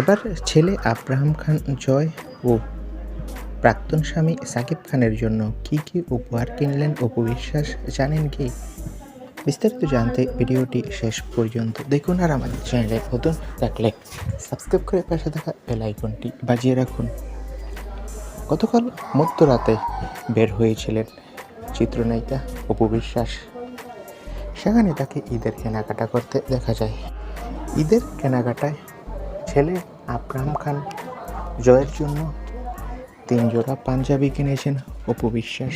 এবার ছেলে আব্রাহাম খান জয় ও প্রাক্তন স্বামী সাকিব খানের জন্য কি কি উপহার কিনলেন অপু বিশ্বাস জানেন কি? বিস্তারিত জানতে ভিডিওটি শেষ পর্যন্ত দেখুন আর আমাদের চ্যানেলে নতুন থাকলে সাবস্ক্রাইব করে পাশে থাকা বেল আইকনটি বাজিয়ে রাখুন। গতকাল মধ্যরাতে বের হয়েছিলেন চিত্রনায়িকা অপু বিশ্বাস। সেখানে তাকে ঈদের কেনাকাটা করতে দেখা যায়। ঈদের কেনাকাটায় ছেলে আব্রাহাম খান জয়ের জন্য তিন জোড়া পাঞ্জাবি কিনেছেন অপু বিশ্বাস।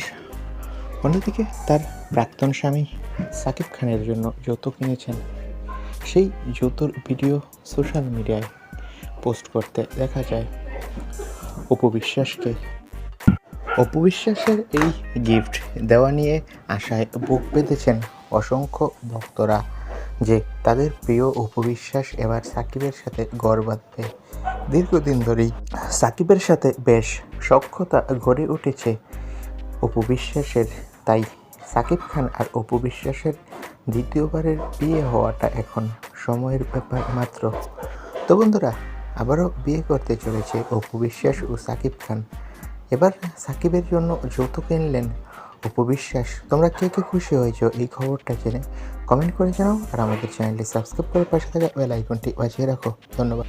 অন্যদিকে তার প্রাক্তন স্বামী সাকিব খানের জন্য জুতো কিনেছেন। সেই জুতোর ভিডিও সোশ্যাল মিডিয়ায় পোস্ট করতে দেখা যায় অপু বিশ্বাসকে। অপু বিশ্বাসের এই গিফট দেওয়া নিয়ে আশায় বুক বেঁধেছেন অসংখ্য ভক্তরা। যে তাদের প্রিয় অপু বিশ্বাস এবার সাকিবের সাথে গড় বাঁধবে। দীর্ঘদিন ধরেই সাকিবের সাথে বেশ সক্ষতা গড়ে উঠেছে অপু বিশ্বাসের তাই সাকিব খান আর অপু বিশ্বাসের দ্বিতীয়বারের বিয়ে হওয়াটা এখন সময়ের ব্যাপার মাত্র। তো বন্ধুরা, আবারও বিয়ে করতে চলেছে অপু বিশ্বাস ও সাকিব খান। এবার সাকিবের জন্য যৌথ কিনলেন অপু বিশ্বাস তোমরা কে কে খুশি হয়েছো এই খবরটা জেনে কমেন্ট করে জানাও আর আমাদের চ্যানেলটি সাবস্ক্রাইব করে পাশে থাকা বেল আইকনটি বাজিয়ে রাখো। ধন্যবাদ।